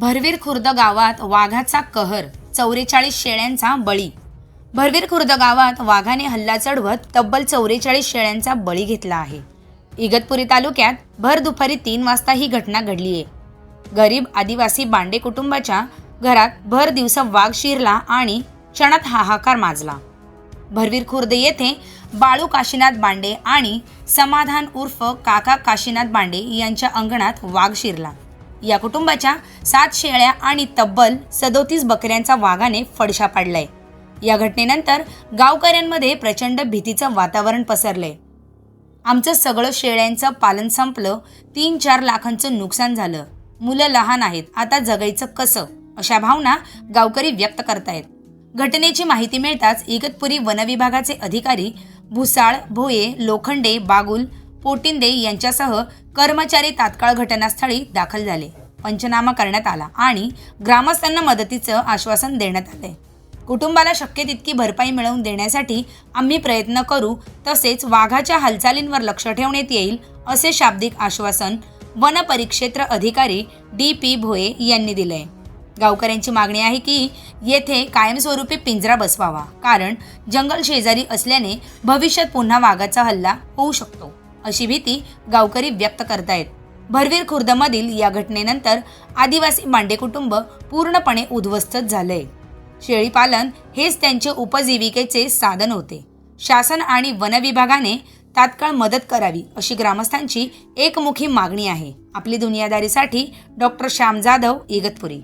भरवीर खुर्द गावात वाघाचा कहर चौवेचाळीस शेळ्यांचा बळी. भरवीर खुर्द गावात वाघाने हल्ला चढवत तब्बल चौवेचाळीस शेळ्यांचा बळी घेतला आहे. इगतपुरी तालुक्यात भर दुपारी तीन वाजता ही घटना घडली आहे गरीब आदिवासी बांडे कुटुंबाच्या घरात भर दिवसा वाघ शिरला आणि क्षणात हाहाकार माजला. भरवीर खुर्द येथे बाळू काशीनाथ बांडे आणि समाधान उर्फ काका काशीनाथ बांडे यांच्या अंगणात वाघ शिरला. या कुटुंबाच्या सात शेळ्या आणि तब्बल सदोतीस बकऱ्यांचा वाघाने फडशा पाडलाय. या घटनेनंतर गावकऱ्यांमध्ये प्रचंड भीतीचं वातावरण पसरलंय. आमचं सगळं शेळ्यांचं पालन संपलं तीन चार लाखांचं नुकसान झालं. मुलं लहान आहेत आता जगायचं कसं? अशा भावना गावकरी व्यक्त करतायत. घटनेची माहिती मिळताच इगतपुरी वनविभागाचे अधिकारी भुसाळ भोये लोखंडे बागुल पोटिंदे यांच्यासह कर्मचारी तात्काळ घटनास्थळी दाखल झाले. पंचनामा करण्यात आला आणि ग्रामस्थांना मदतीचं आश्वासन देण्यात आले कुटुंबाला शक्य तितकी भरपाई मिळवून देण्यासाठी आम्ही प्रयत्न करू तसेच वाघाच्या हालचालींवर लक्ष ठेवण्यात येईल असे शाब्दिक आश्वासन वन परिक्षेत्र अधिकारी डी पी भोये यांनी दिले गावकऱ्यांची मागणी आहे की येथे कायमस्वरूपी पिंजरा बसवावा कारण जंगल शेजारी असल्याने भविष्यात पुन्हा वाघाचा हल्ला होऊ शकतो. अशी भीती गावकरी व्यक्त करतायत. भरवीर खुर्दमधील या घटनेनंतर आदिवासी मांडे कुटुंब पूर्णपणे उद्ध्वस्त झालंय शेळीपालन हेच त्यांचे उपजीविकेचे साधन होते. शासन आणि वन विभागाने तात्काळ मदत करावी अशी ग्रामस्थांची एकमुखी मागणी आहे. आपली दुनियादारीसाठी डॉक्टर श्याम जाधव इगतपुरी.